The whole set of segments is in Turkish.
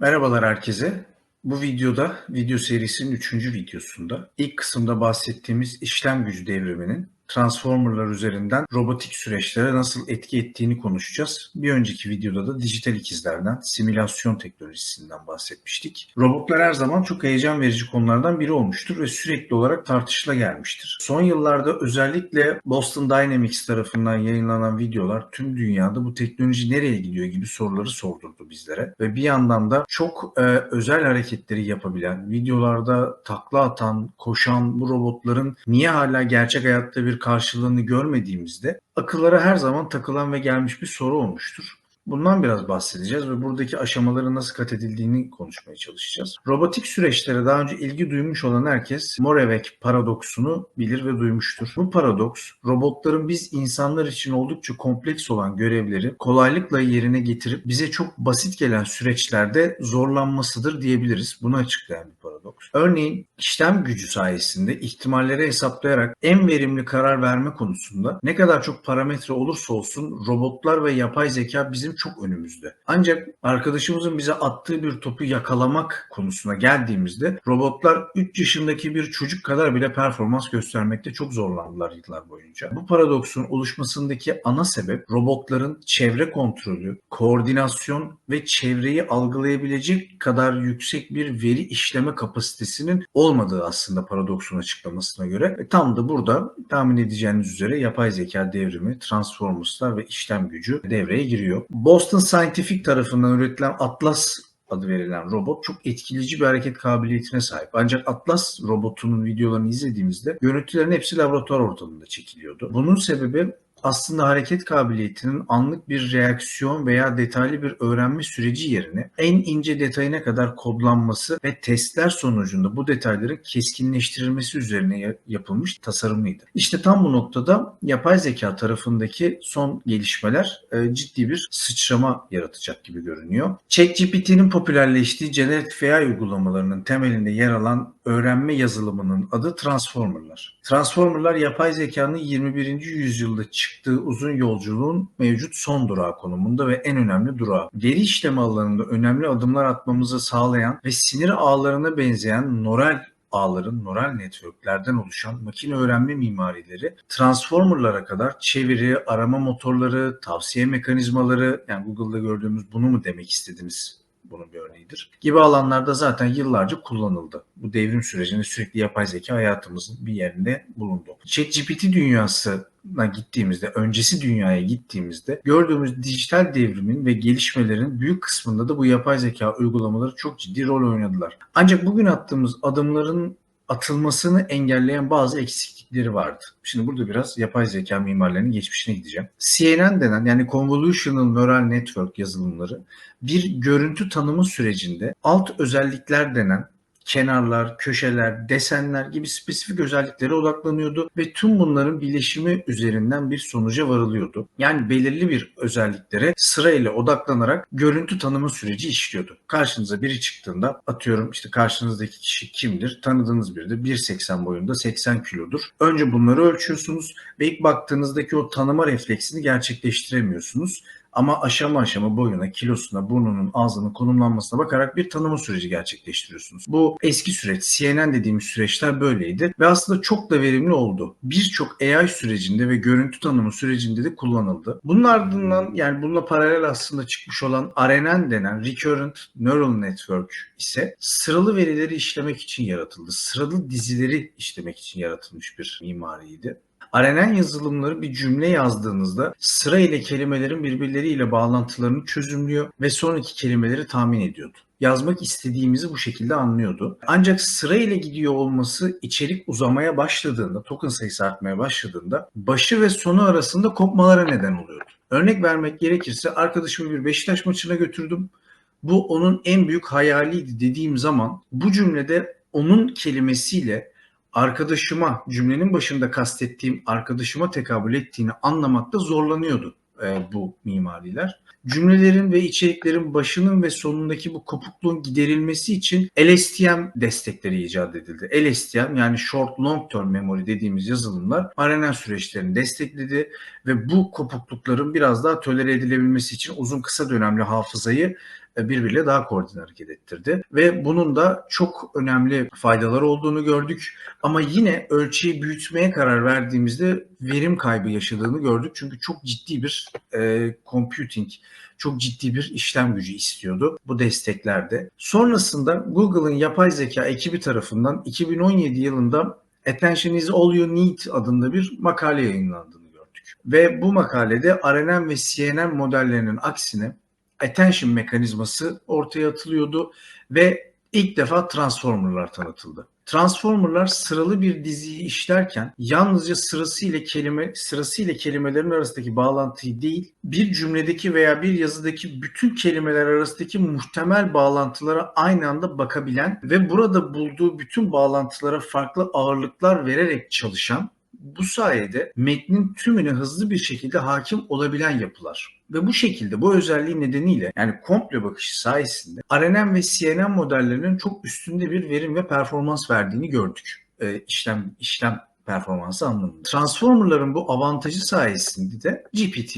Merhabalar herkese. Bu videoda, video serisinin üçüncü videosunda ilk kısımda bahsettiğimiz işlem gücü devriminin transformerlar üzerinden robotik süreçlere nasıl etki ettiğini konuşacağız. Bir önceki videoda da dijital ikizlerden, simülasyon teknolojisinden bahsetmiştik. Robotlar her zaman çok heyecan verici konulardan biri olmuştur ve sürekli olarak tartışıla gelmiştir. Son yıllarda özellikle Boston Dynamics tarafından yayınlanan videolar tüm dünyada bu teknoloji nereye gidiyor gibi soruları sordurdu bizlere. Ve bir yandan da çok e, özel hareketleri yapabilen, videolarda takla atan, koşan bu robotların niye hala gerçek hayatta bir karşılığını görmediğimizde akıllara her zaman takılan ve gelmiş bir soru olmuştur. Bundan biraz bahsedeceğiz ve buradaki aşamaları nasıl kat edildiğini konuşmaya çalışacağız. Robotik süreçlere daha önce ilgi duymuş olan herkes Morevek paradoksunu bilir ve duymuştur. Bu paradoks robotların biz insanlar için oldukça kompleks olan görevleri kolaylıkla yerine getirip bize çok basit gelen süreçlerde zorlanmasıdır diyebiliriz. Bunu açıklayan bir paradoks. Örneğin işlem gücü sayesinde ihtimalleri hesaplayarak en verimli karar verme konusunda ne kadar çok parametre olursa olsun robotlar ve yapay zeka bizim çok önümüzde. Ancak arkadaşımızın bize attığı bir topu yakalamak konusuna geldiğimizde robotlar 3 yaşındaki bir çocuk kadar bile performans göstermekte çok zorlandılar yıllar boyunca. Bu paradoksun oluşmasındaki ana sebep robotların çevre kontrolü, koordinasyon ve çevreyi algılayabilecek kadar yüksek bir veri işleme kapasitesinin olmadığı aslında paradoksun açıklamasına göre. E, tam da burada tahmin edeceğiniz üzere yapay zeka devrimi, transformerslar ve işlem gücü devreye giriyor. Boston Scientific tarafından üretilen Atlas adı verilen robot çok etkileyici bir hareket kabiliyetine sahip. Ancak Atlas robotunun videolarını izlediğimizde görüntülerin hepsi laboratuvar ortamında çekiliyordu. Bunun sebebi aslında hareket kabiliyetinin anlık bir reaksiyon veya detaylı bir öğrenme süreci yerine en ince detayına kadar kodlanması ve testler sonucunda bu detayların keskinleştirilmesi üzerine yapılmış tasarımıydı. İşte tam bu noktada yapay zeka tarafındaki son gelişmeler e, ciddi bir sıçrama yaratacak gibi görünüyor. ChatGPT'nin popülerleştiği generatif AI uygulamalarının temelinde yer alan öğrenme yazılımının adı Transformer'lar. Transformer'lar yapay zekanın 21. yüzyılda çıktığı uzun yolculuğun mevcut son durağı konumunda ve en önemli durağı. Veri işleme alanında önemli adımlar atmamızı sağlayan ve sinir ağlarına benzeyen nöral ağların, nöral networklerden oluşan makine öğrenme mimarileri transformerlara kadar çeviri, arama motorları, tavsiye mekanizmaları yani Google'da gördüğümüz bunu mu demek istediniz bunun bir örneğidir. Gibi alanlarda zaten yıllarca kullanıldı. Bu devrim sürecinde sürekli yapay zeka hayatımızın bir yerinde bulundu. ChatGPT dünyasına gittiğimizde, öncesi dünyaya gittiğimizde gördüğümüz dijital devrimin ve gelişmelerin büyük kısmında da bu yapay zeka uygulamaları çok ciddi rol oynadılar. Ancak bugün attığımız adımların atılmasını engelleyen bazı eksiklikleri vardı. Şimdi burada biraz yapay zeka mimarlarının geçmişine gideceğim. CNN denen yani Convolutional Neural Network yazılımları bir görüntü tanımı sürecinde alt özellikler denen kenarlar, köşeler, desenler gibi spesifik özelliklere odaklanıyordu ve tüm bunların bileşimi üzerinden bir sonuca varılıyordu. Yani belirli bir özelliklere sırayla odaklanarak görüntü tanımı süreci işliyordu. Karşınıza biri çıktığında atıyorum işte karşınızdaki kişi kimdir? Tanıdığınız biridir. 1.80 boyunda 80 kilodur. Önce bunları ölçüyorsunuz ve ilk baktığınızdaki o tanıma refleksini gerçekleştiremiyorsunuz ama aşama aşama boyuna, kilosuna, burnunun, ağzının konumlanmasına bakarak bir tanıma süreci gerçekleştiriyorsunuz. Bu eski süreç, CNN dediğimiz süreçler böyleydi ve aslında çok da verimli oldu. Birçok AI sürecinde ve görüntü tanımı sürecinde de kullanıldı. Bunun ardından yani bununla paralel aslında çıkmış olan RNN denen Recurrent Neural Network ise sıralı verileri işlemek için yaratıldı. Sıralı dizileri işlemek için yaratılmış bir mimariydi. RNN yazılımları bir cümle yazdığınızda sıra ile kelimelerin birbirleriyle bağlantılarını çözümlüyor ve sonraki kelimeleri tahmin ediyordu yazmak istediğimizi bu şekilde anlıyordu. Ancak sıra ile gidiyor olması içerik uzamaya başladığında, token sayısı artmaya başladığında başı ve sonu arasında kopmalara neden oluyordu. Örnek vermek gerekirse arkadaşımı bir Beşiktaş maçına götürdüm. Bu onun en büyük hayaliydi dediğim zaman bu cümlede onun kelimesiyle arkadaşıma cümlenin başında kastettiğim arkadaşıma tekabül ettiğini anlamakta zorlanıyordu e, bu mimariler. Cümlelerin ve içeriklerin başının ve sonundaki bu kopukluğun giderilmesi için LSTM destekleri icat edildi. LSTM yani Short Long Term Memory dediğimiz yazılımlar RNN süreçlerini destekledi ve bu kopuklukların biraz daha tolere edilebilmesi için uzun kısa dönemli hafızayı birbiriyle daha koordine hareket ettirdi. Ve bunun da çok önemli faydaları olduğunu gördük. Ama yine ölçeği büyütmeye karar verdiğimizde verim kaybı yaşadığını gördük. Çünkü çok ciddi bir e, computing, çok ciddi bir işlem gücü istiyordu bu desteklerde. Sonrasında Google'ın yapay zeka ekibi tarafından 2017 yılında Attention is all you need adında bir makale yayınlandığını gördük. Ve bu makalede RNN ve CNN modellerinin aksine attention mekanizması ortaya atılıyordu ve ilk defa transformerlar tanıtıldı. Transformerlar sıralı bir diziyi işlerken yalnızca sırasıyla kelime sırasıyla kelimelerin arasındaki bağlantıyı değil, bir cümledeki veya bir yazıdaki bütün kelimeler arasındaki muhtemel bağlantılara aynı anda bakabilen ve burada bulduğu bütün bağlantılara farklı ağırlıklar vererek çalışan bu sayede metnin tümüne hızlı bir şekilde hakim olabilen yapılar. Ve bu şekilde bu özelliği nedeniyle yani komple bakışı sayesinde RNN ve CNN modellerinin çok üstünde bir verim ve performans verdiğini gördük. Ee, işlem işlem performansı anlamında. Transformerların bu avantajı sayesinde de GPT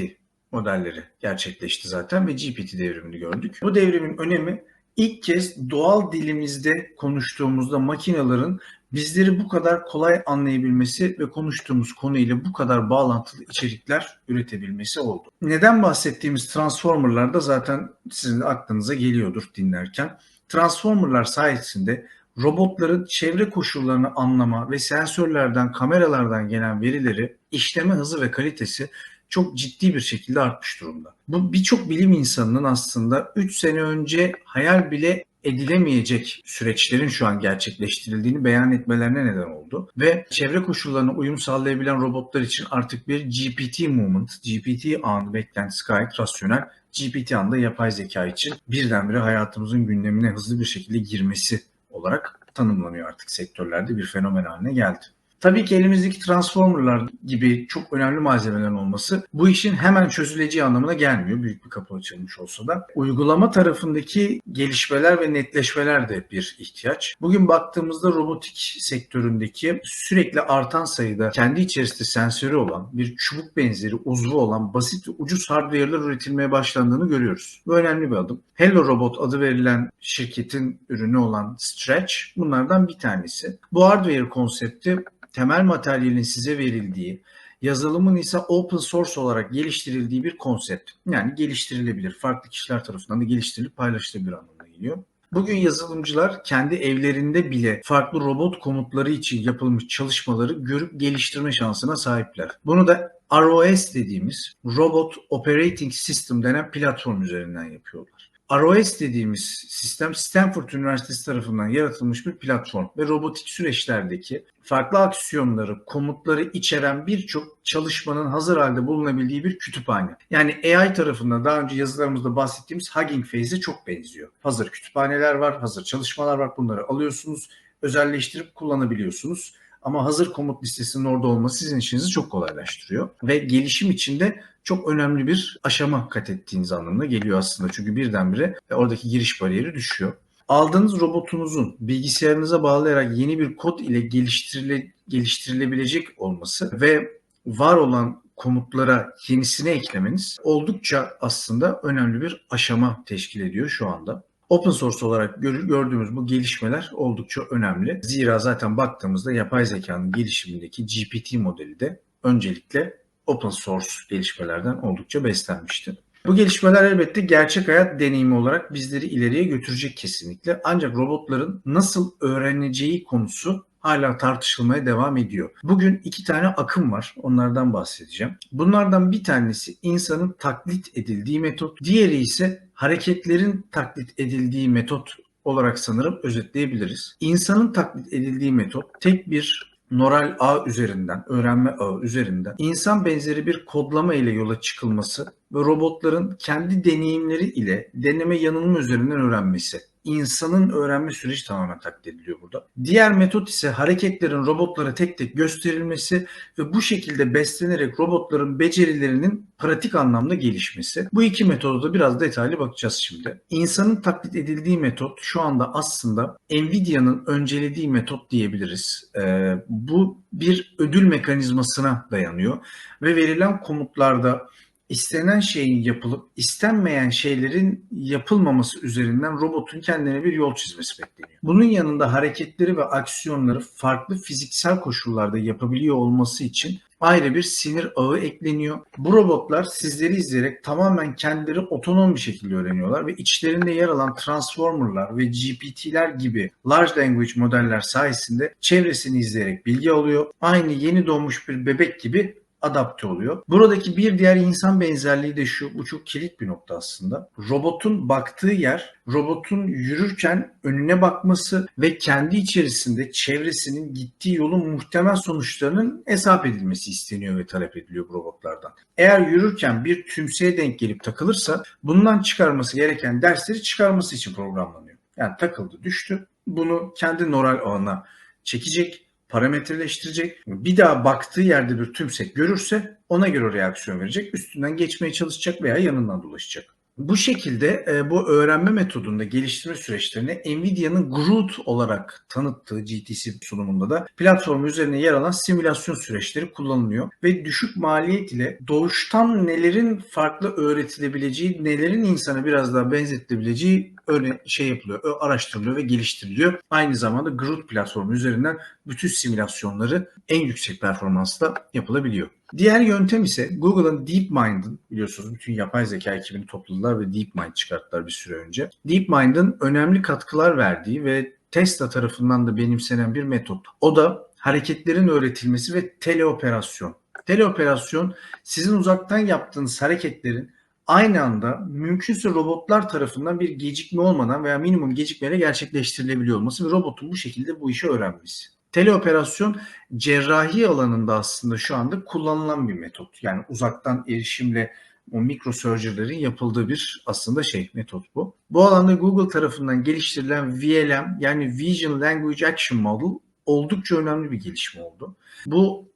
modelleri gerçekleşti zaten ve GPT devrimini gördük. Bu devrimin önemi ilk kez doğal dilimizde konuştuğumuzda makinelerin bizleri bu kadar kolay anlayabilmesi ve konuştuğumuz konuyla bu kadar bağlantılı içerikler üretebilmesi oldu. Neden bahsettiğimiz transformerlar da zaten sizin aklınıza geliyordur dinlerken. Transformerlar sayesinde robotların çevre koşullarını anlama ve sensörlerden, kameralardan gelen verileri işleme hızı ve kalitesi çok ciddi bir şekilde artmış durumda. Bu birçok bilim insanının aslında 3 sene önce hayal bile edilemeyecek süreçlerin şu an gerçekleştirildiğini beyan etmelerine neden oldu. Ve çevre koşullarına uyum sağlayabilen robotlar için artık bir GPT moment, GPT anı beklentisi gayet rasyonel. GPT anda yapay zeka için birdenbire hayatımızın gündemine hızlı bir şekilde girmesi olarak tanımlanıyor artık sektörlerde bir fenomen haline geldi. Tabii ki elimizdeki transformerlar gibi çok önemli malzemelerin olması bu işin hemen çözüleceği anlamına gelmiyor. Büyük bir kapı açılmış olsa da. Uygulama tarafındaki gelişmeler ve netleşmeler de bir ihtiyaç. Bugün baktığımızda robotik sektöründeki sürekli artan sayıda kendi içerisinde sensörü olan bir çubuk benzeri uzvu olan basit ve ucuz hardware'lar üretilmeye başlandığını görüyoruz. Bu önemli bir adım. Hello Robot adı verilen şirketin ürünü olan Stretch bunlardan bir tanesi. Bu hardware konsepti temel materyalin size verildiği, yazılımın ise open source olarak geliştirildiği bir konsept. Yani geliştirilebilir, farklı kişiler tarafından da geliştirilip paylaşılabilir anlamına geliyor. Bugün yazılımcılar kendi evlerinde bile farklı robot komutları için yapılmış çalışmaları görüp geliştirme şansına sahipler. Bunu da ROS dediğimiz Robot Operating System denen platform üzerinden yapıyorlar. ROS dediğimiz sistem Stanford Üniversitesi tarafından yaratılmış bir platform ve robotik süreçlerdeki farklı aksiyonları, komutları içeren birçok çalışmanın hazır halde bulunabildiği bir kütüphane. Yani AI tarafında daha önce yazılarımızda bahsettiğimiz Hugging Phase'e çok benziyor. Hazır kütüphaneler var, hazır çalışmalar var. Bunları alıyorsunuz, özelleştirip kullanabiliyorsunuz. Ama hazır komut listesinin orada olması sizin işinizi çok kolaylaştırıyor. Ve gelişim içinde çok önemli bir aşama kat ettiğiniz anlamına geliyor aslında. Çünkü birdenbire oradaki giriş bariyeri düşüyor. Aldığınız robotunuzun bilgisayarınıza bağlayarak yeni bir kod ile geliştirile, geliştirilebilecek olması ve var olan komutlara yenisini eklemeniz oldukça aslında önemli bir aşama teşkil ediyor şu anda. Open source olarak gördüğümüz bu gelişmeler oldukça önemli. Zira zaten baktığımızda yapay zekanın gelişimindeki GPT modeli de öncelikle open source gelişmelerden oldukça beslenmişti. Bu gelişmeler elbette gerçek hayat deneyimi olarak bizleri ileriye götürecek kesinlikle. Ancak robotların nasıl öğreneceği konusu hala tartışılmaya devam ediyor. Bugün iki tane akım var. Onlardan bahsedeceğim. Bunlardan bir tanesi insanın taklit edildiği metot. Diğeri ise hareketlerin taklit edildiği metot olarak sanırım özetleyebiliriz. İnsanın taklit edildiği metot tek bir Noral ağ üzerinden, öğrenme ağı üzerinden insan benzeri bir kodlama ile yola çıkılması ve robotların kendi deneyimleri ile deneme yanılma üzerinden öğrenmesi insanın öğrenme süreci tamamen taklit ediliyor burada. Diğer metot ise hareketlerin robotlara tek tek gösterilmesi ve bu şekilde beslenerek robotların becerilerinin pratik anlamda gelişmesi. Bu iki metoda da biraz detaylı bakacağız şimdi. İnsanın taklit edildiği metot şu anda aslında Nvidia'nın öncelediği metot diyebiliriz. Ee, bu bir ödül mekanizmasına dayanıyor ve verilen komutlarda istenen şeyin yapılıp istenmeyen şeylerin yapılmaması üzerinden robotun kendine bir yol çizmesi bekleniyor. Bunun yanında hareketleri ve aksiyonları farklı fiziksel koşullarda yapabiliyor olması için ayrı bir sinir ağı ekleniyor. Bu robotlar sizleri izleyerek tamamen kendileri otonom bir şekilde öğreniyorlar ve içlerinde yer alan transformerlar ve GPT'ler gibi large language modeller sayesinde çevresini izleyerek bilgi alıyor. Aynı yeni doğmuş bir bebek gibi adapte oluyor. Buradaki bir diğer insan benzerliği de şu, bu çok kilit bir nokta aslında. Robotun baktığı yer, robotun yürürken önüne bakması ve kendi içerisinde çevresinin gittiği yolun muhtemel sonuçlarının hesap edilmesi isteniyor ve talep ediliyor bu robotlardan. Eğer yürürken bir tümseye denk gelip takılırsa bundan çıkarması gereken dersleri çıkarması için programlanıyor. Yani takıldı, düştü. Bunu kendi nöral ağına çekecek parametreleştirecek. Bir daha baktığı yerde bir tümsek görürse ona göre reaksiyon verecek. Üstünden geçmeye çalışacak veya yanından dolaşacak. Bu şekilde e, bu öğrenme metodunda geliştirme süreçlerini Nvidia'nın Groot olarak tanıttığı GTC sunumunda da platform üzerine yer alan simülasyon süreçleri kullanılıyor ve düşük maliyet ile doğuştan nelerin farklı öğretilebileceği, nelerin insana biraz daha benzetilebileceği öyle şey yapılıyor, araştırılıyor ve geliştiriliyor. Aynı zamanda Groot platformu üzerinden bütün simülasyonları en yüksek performansla yapılabiliyor. Diğer yöntem ise Google'ın DeepMind'ın biliyorsunuz bütün yapay zeka ekibini topladılar ve DeepMind çıkarttılar bir süre önce. DeepMind'ın önemli katkılar verdiği ve Tesla tarafından da benimsenen bir metot. O da hareketlerin öğretilmesi ve teleoperasyon. Teleoperasyon sizin uzaktan yaptığınız hareketlerin aynı anda mümkünse robotlar tarafından bir gecikme olmadan veya minimum gecikmeyle gerçekleştirilebiliyor olması ve robotun bu şekilde bu işi öğrenmesi. Teleoperasyon cerrahi alanında aslında şu anda kullanılan bir metot. Yani uzaktan erişimle o mikrosurgery'lerin yapıldığı bir aslında şey metot bu. Bu alanda Google tarafından geliştirilen VLM yani Vision Language Action Model oldukça önemli bir gelişme oldu. Bu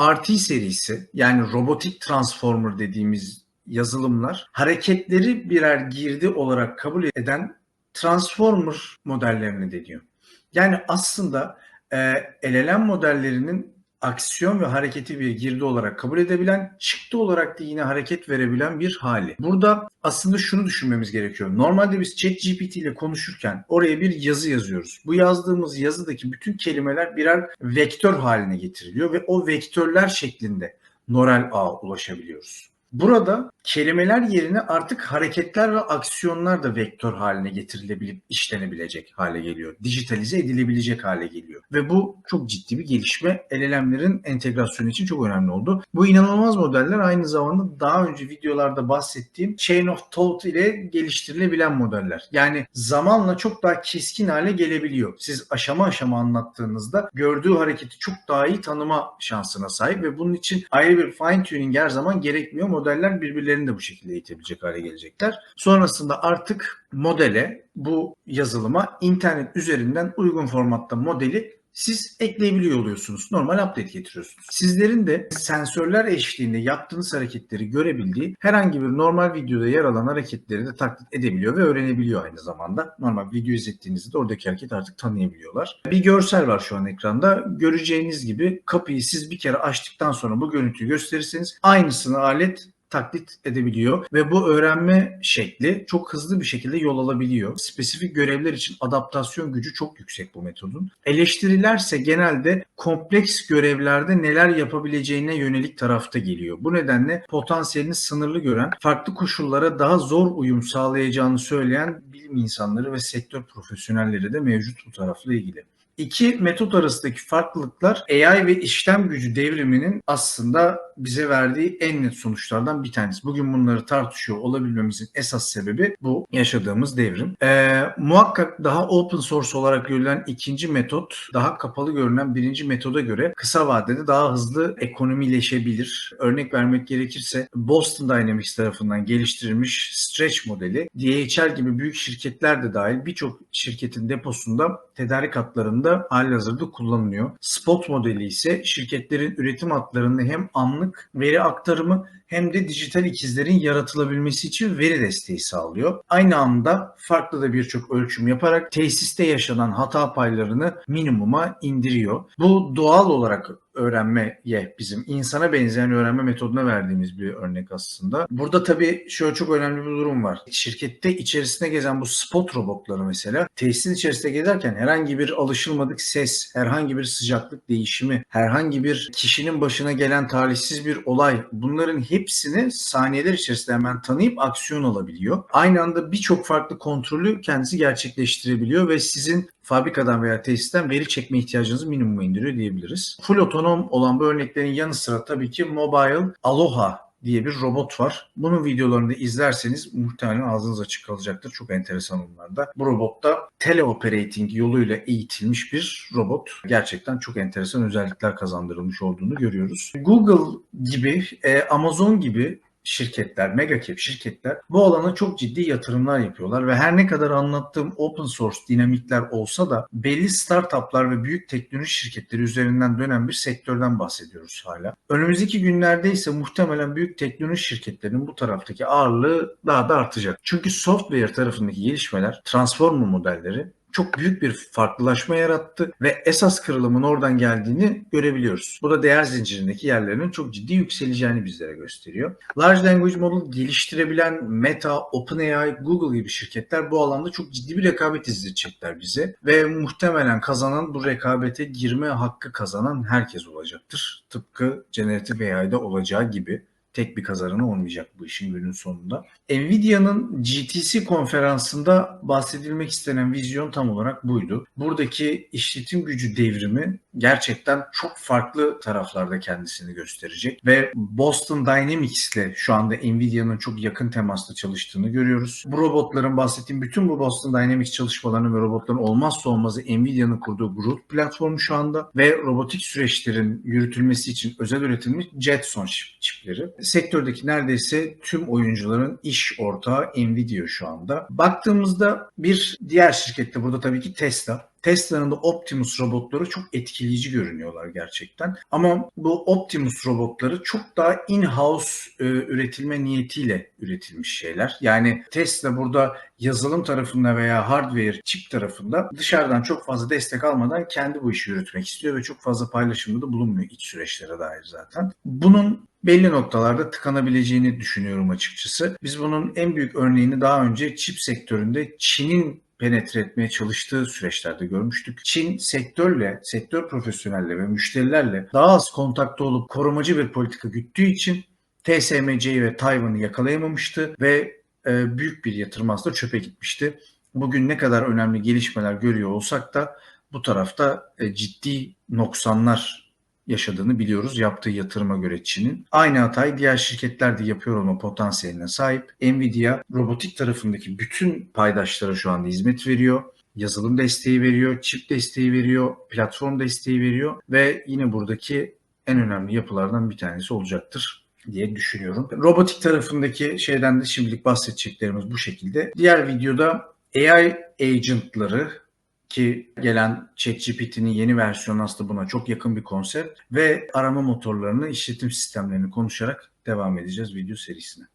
RT serisi yani robotik transformer dediğimiz yazılımlar hareketleri birer girdi olarak kabul eden transformer modellerine deniyor. Yani aslında e, LLM modellerinin aksiyon ve hareketi bir girdi olarak kabul edebilen, çıktı olarak da yine hareket verebilen bir hali. Burada aslında şunu düşünmemiz gerekiyor. Normalde biz ChatGPT ile konuşurken oraya bir yazı yazıyoruz. Bu yazdığımız yazıdaki bütün kelimeler birer vektör haline getiriliyor ve o vektörler şeklinde nöral ağa ulaşabiliyoruz. Burada kelimeler yerine artık hareketler ve aksiyonlar da vektör haline getirilebilip işlenebilecek hale geliyor. Dijitalize edilebilecek hale geliyor. Ve bu çok ciddi bir gelişme. LLM'lerin entegrasyonu için çok önemli oldu. Bu inanılmaz modeller aynı zamanda daha önce videolarda bahsettiğim Chain of Thought ile geliştirilebilen modeller. Yani zamanla çok daha keskin hale gelebiliyor. Siz aşama aşama anlattığınızda gördüğü hareketi çok daha iyi tanıma şansına sahip ve bunun için ayrı bir fine tuning her zaman gerekmiyor modeller birbirlerini de bu şekilde eğitebilecek hale gelecekler. Sonrasında artık modele bu yazılıma internet üzerinden uygun formatta modeli siz ekleyebiliyor oluyorsunuz. Normal update getiriyorsunuz. Sizlerin de sensörler eşliğinde yaptığınız hareketleri görebildiği herhangi bir normal videoda yer alan hareketleri de taklit edebiliyor ve öğrenebiliyor aynı zamanda. Normal video izlettiğinizde oradaki hareket artık tanıyabiliyorlar. Bir görsel var şu an ekranda. Göreceğiniz gibi kapıyı siz bir kere açtıktan sonra bu görüntüyü gösterirseniz aynısını alet taklit edebiliyor ve bu öğrenme şekli çok hızlı bir şekilde yol alabiliyor. Spesifik görevler için adaptasyon gücü çok yüksek bu metodun. Eleştirilerse genelde kompleks görevlerde neler yapabileceğine yönelik tarafta geliyor. Bu nedenle potansiyelini sınırlı gören, farklı koşullara daha zor uyum sağlayacağını söyleyen bilim insanları ve sektör profesyonelleri de mevcut bu tarafla ilgili. İki metot arasındaki farklılıklar AI ve işlem gücü devriminin aslında bize verdiği en net sonuçlardan bir tanesi. Bugün bunları tartışıyor olabilmemizin esas sebebi bu yaşadığımız devrim. Ee, muhakkak daha open source olarak görülen ikinci metot daha kapalı görünen birinci metoda göre kısa vadede daha hızlı ekonomileşebilir. Örnek vermek gerekirse Boston Dynamics tarafından geliştirilmiş stretch modeli DHL gibi büyük şirketler de dahil birçok şirketin deposunda tedarik hatlarında halihazırda kullanılıyor. Spot modeli ise şirketlerin üretim hatlarında hem anlık veri aktarımı hem de dijital ikizlerin yaratılabilmesi için veri desteği sağlıyor. Aynı anda farklı da birçok ölçüm yaparak tesiste yaşanan hata paylarını minimuma indiriyor. Bu doğal olarak öğrenmeye bizim insana benzeyen öğrenme metoduna verdiğimiz bir örnek aslında. Burada tabii şöyle çok önemli bir durum var. Şirkette içerisinde gezen bu spot robotları mesela tesisin içerisinde gezerken herhangi bir alışılmadık ses, herhangi bir sıcaklık değişimi, herhangi bir kişinin başına gelen talihsiz bir olay bunların hepsini saniyeler içerisinde hemen tanıyıp aksiyon alabiliyor. Aynı anda birçok farklı kontrolü kendisi gerçekleştirebiliyor ve sizin fabrikadan veya tesisten veri çekme ihtiyacınızı minimuma indiriyor diyebiliriz. Full otonom olan bu örneklerin yanı sıra tabii ki Mobile Aloha diye bir robot var. Bunun videolarını izlerseniz muhtemelen ağzınız açık kalacaktır. Çok enteresan onlarda. Bu robot da teleoperating yoluyla eğitilmiş bir robot. Gerçekten çok enteresan özellikler kazandırılmış olduğunu görüyoruz. Google gibi, e, Amazon gibi şirketler, mega cap şirketler bu alana çok ciddi yatırımlar yapıyorlar ve her ne kadar anlattığım open source dinamikler olsa da belli startuplar ve büyük teknoloji şirketleri üzerinden dönen bir sektörden bahsediyoruz hala. Önümüzdeki günlerde ise muhtemelen büyük teknoloji şirketlerinin bu taraftaki ağırlığı daha da artacak. Çünkü software tarafındaki gelişmeler, transformer modelleri çok büyük bir farklılaşma yarattı ve esas kırılımın oradan geldiğini görebiliyoruz. Bu da değer zincirindeki yerlerinin çok ciddi yükseleceğini bizlere gösteriyor. Large Language Model geliştirebilen Meta, OpenAI, Google gibi şirketler bu alanda çok ciddi bir rekabet izletecekler bize ve muhtemelen kazanan bu rekabete girme hakkı kazanan herkes olacaktır. Tıpkı Generative AI'da olacağı gibi tek bir kazananı olmayacak bu işin günün sonunda. Nvidia'nın GTC konferansında bahsedilmek istenen vizyon tam olarak buydu. Buradaki işletim gücü devrimi gerçekten çok farklı taraflarda kendisini gösterecek ve Boston Dynamics ile şu anda Nvidia'nın çok yakın temasla çalıştığını görüyoruz. Bu robotların bahsettiğim bütün bu Boston Dynamics çalışmalarını ve robotların olmazsa olmazı Nvidia'nın kurduğu Groot platformu şu anda ve robotik süreçlerin yürütülmesi için özel üretilmiş Jetson çipleri sektördeki neredeyse tüm oyuncuların iş ortağı Nvidia şu anda. Baktığımızda bir diğer şirkette burada tabii ki Tesla. Tesla'nın da Optimus robotları çok etkileyici görünüyorlar gerçekten. Ama bu Optimus robotları çok daha in-house e, üretilme niyetiyle üretilmiş şeyler. Yani Tesla burada yazılım tarafında veya hardware chip tarafında dışarıdan çok fazla destek almadan kendi bu işi yürütmek istiyor ve çok fazla paylaşımda da bulunmuyor iç süreçlere dair zaten. Bunun belli noktalarda tıkanabileceğini düşünüyorum açıkçası. Biz bunun en büyük örneğini daha önce çip sektöründe Çin'in penetre etmeye çalıştığı süreçlerde görmüştük. Çin sektörle, sektör profesyonelle ve müşterilerle daha az kontakta olup korumacı bir politika güttüğü için TSMC'yi ve Tayvan'ı yakalayamamıştı ve e, büyük bir yatırım aslında çöpe gitmişti. Bugün ne kadar önemli gelişmeler görüyor olsak da bu tarafta e, ciddi noksanlar yaşadığını biliyoruz yaptığı yatırıma göre Çin'in. Aynı hatayı diğer şirketler de yapıyor olma potansiyeline sahip. Nvidia robotik tarafındaki bütün paydaşlara şu anda hizmet veriyor. Yazılım desteği veriyor, çip desteği veriyor, platform desteği veriyor ve yine buradaki en önemli yapılardan bir tanesi olacaktır diye düşünüyorum. Robotik tarafındaki şeyden de şimdilik bahsedeceklerimiz bu şekilde. Diğer videoda AI agentları ki gelen ChatGPT'nin yeni versiyonu aslında buna çok yakın bir konsept ve arama motorlarını, işletim sistemlerini konuşarak devam edeceğiz video serisine.